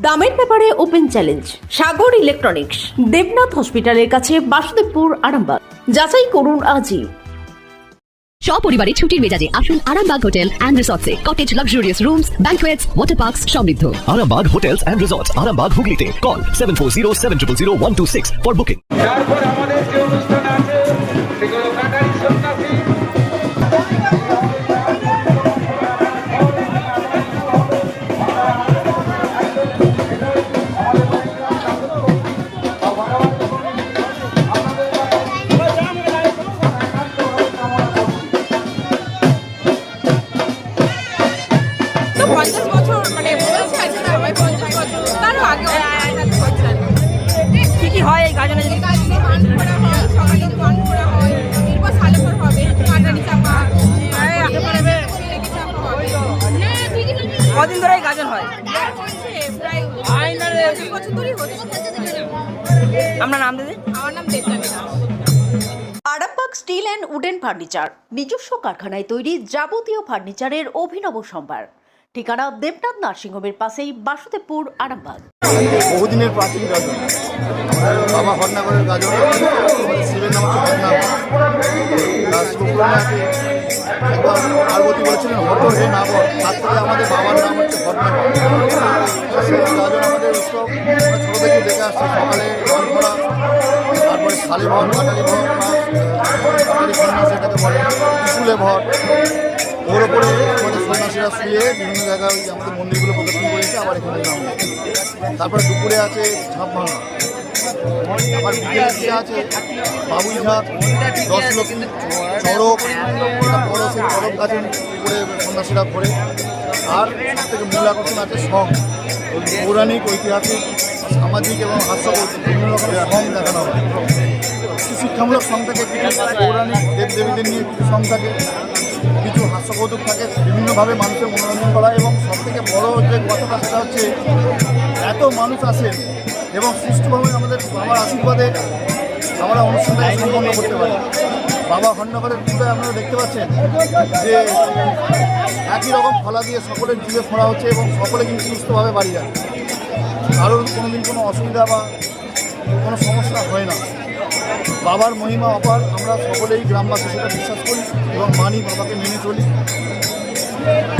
দামের ব্যাপারে open challenge Sagar electronics Debnath হসপিটালের কাছে বাসুদেবপুর আরামবাগ। যাচাই করুন আজই। সপরিবারে ছুটির মেজাজে আসুন Arambagh hotel and রিসর্টসে। Cottage luxurious rooms banquets water parks সমৃদ্ধ। Arambag Hotels and Resorts, Arambag Hooghly Call 740 for booking. তারপর আমাদের যে অনুষ্ঠান আছে কদিন ধরে এই গাজন হয়? আপনার নাম দিদি? আমার নাম Arambagh steel and wooden furniture নিজস্ব কারখানায় তৈরি যাবতীয় ফার্নিচারের অভিনব সম্ভার। ঠিকানা দেবনাথ নার্সিংহোমের পাশেই বাসুদেবপুর আরামবাগ। বহুদিনের প্রাচীন গাজন। বাবা ভটনাগরের গাজন। শিবের নাম পার্বতী বলেছিলেন, হত হে নাগর, তার থেকে আমাদের বাবার নাম হচ্ছে সেই গাজন আমাদের উৎসব ছোটো থেকে দেখে আসছি, সকালে গান করা, তারপরে শালি ভর কাটালি ভর কাটালি সন্ন্যাস এটাকে বলে স্কুলে ভর। ওর ওপরে আমাদের সন্ন্যাসীরা শুয়ে বিভিন্ন জায়গায় আমাদের মন্দিরগুলো প্রদর্শন করেছে, আবার এখানে নাম তারপরে দুপুরে আছে ঝাঁপ ভাঙা আবার বিকেলে আছে বাবুই ঝাঁপ দশ লক্ষ্মী চড়ক বড় সেই চড়ক গাছের উপরে সন্ন্যাসীরা ঘোরে আর সব থেকে মূল আকর্ষণ আছে সং। পৌরাণিক, ঐতিহাসিক, সামাজিক এবং হাস্যকৌতুক বিভিন্ন রকমের সং দেখানো হয়। কিছু শিক্ষামূলক সং থাকে, কিছু পৌরাণিক দেব দেবীদের নিয়ে কিছু সং থাকে, কিছু হাস্যকৌতুক থাকে, বিভিন্নভাবে মানুষের মনোরঞ্জন করা এবং সব থেকে বড় যে কথাটা সেটা হচ্ছে, এত মানুষ আসেন এবং সুষ্ঠুভাবে আমাদের বাবার আশীর্বাদে আমরা অনুষ্ঠানটাকে সম্পন্ন করতে পারি। বাবা হন্নগরের পূজায় আপনারা দেখতে পাচ্ছেন যে একই রকম ফলা দিয়ে সকলের জিভে ফোড়া হচ্ছে এবং সকলে কিন্তু সুস্থভাবে বাড়ি যায় কারোর কোনোদিন কোনো অসুবিধা বা কোনো সমস্যা হয় না। বাবার মহিমা অপার, আমরা সকলেই গ্রামবাসী সেটা বিশ্বাস করি এবং মানি বাবাকে মেনে চলি।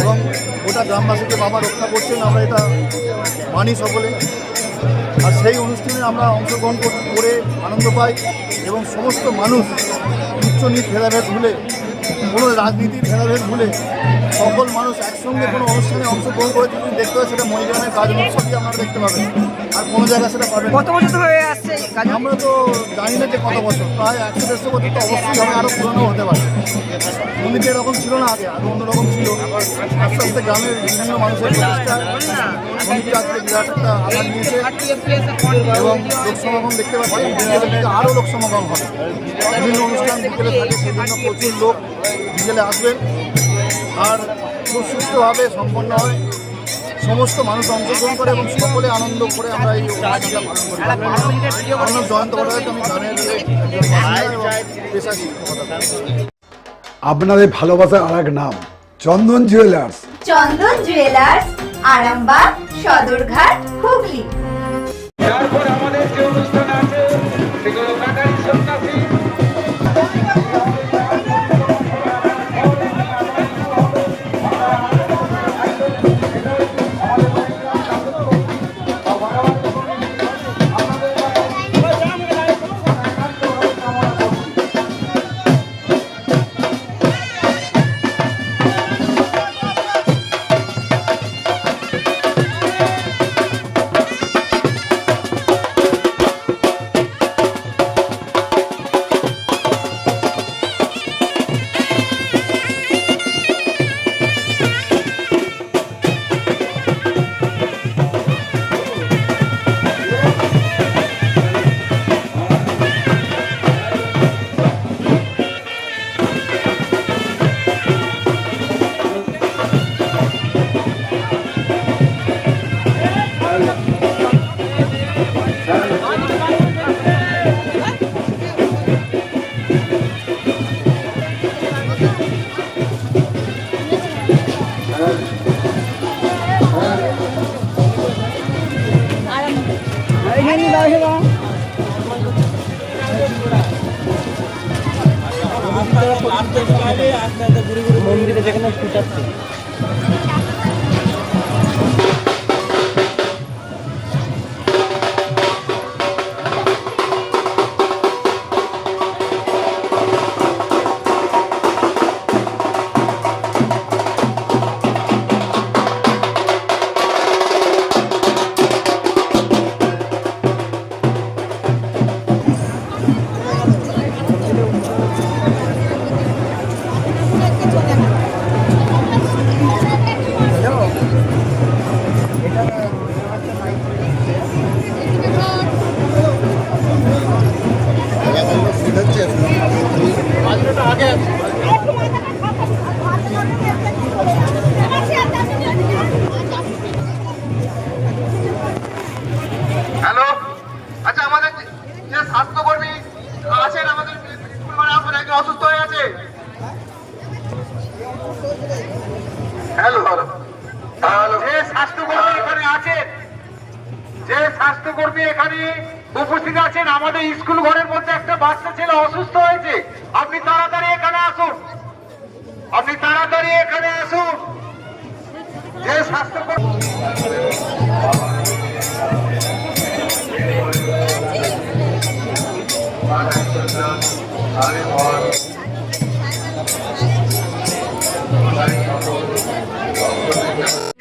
এবং গোটা গ্রামবাসীকে বাবা রক্ষা করছেন, আমরা এটা মানি সকলে। আর সেই অনুষ্ঠানে আমরা অংশগ্রহণ কর- আনন্দ পাই এবং সমস্ত মানুষ উচ্চ নিজ ভেদাভেদ ভুলে কোনো রাজনীতির ভেদাভেদ ভুলে সকল মানুষ একসঙ্গে কোনো অনুষ্ঠানে অংশগ্রহণ করে যদি দেখতে হয় সেটা মহিলানের কাজ উৎসবই আপনারা দেখতে পাবেন। আর কোনো জায়গায় সেটা পাবেন কত বছর ধরে আসছে আমরা তো জানি না যে কত বছর প্রায় একশো দেড়শো বছর তো অবশ্যই হবে আরও পুরনো হতে পারে। মন্দিরটা এরকম ছিল না আগে আগে অন্যরকম ছিল। আস্তে আস্তে গ্রামের বিভিন্ন মানুষের প্রচেষ্টায় মন্দিরটা আজকে বিরাট একটা আকার নিয়েছে। এবং লোক সমাগম দেখতে পাচ্ছি আরও লোক সমাগম হবে। বিভিন্ন অনুষ্ঠান বিকেলে থাকে সেজন্য প্রচুর লোক বিকেলে আসবেন। আর খুব সুস্থভাবে সম্পন্ন হয়। সমস্ত মানুষ অংশগ্রহণ করে এবং সকলে আনন্দ করে আমরা এই অনুষ্ঠানটা পালন করি আমার জয়ন্ত ভট্টাচার্য আমি পেশা আপনাদের ভালোবাসার আর এক নাম Chandan jewellers Chandan jewellers Arambagh Sadarghat Hooghly. Hello আছেন যে স্বাস্থ্যকর্মী এখানে উপস্থিত আছেন, আমাদের স্কুল ঘরের মধ্যে একটা বাচ্চা ছেলে অসুস্থ হয়েছে। আপনি তাড়াতাড়ি এখানে আসুন। আপনি তাড়াতাড়ি এখানে আসুন। যে স্বাস্থ্যকর্মী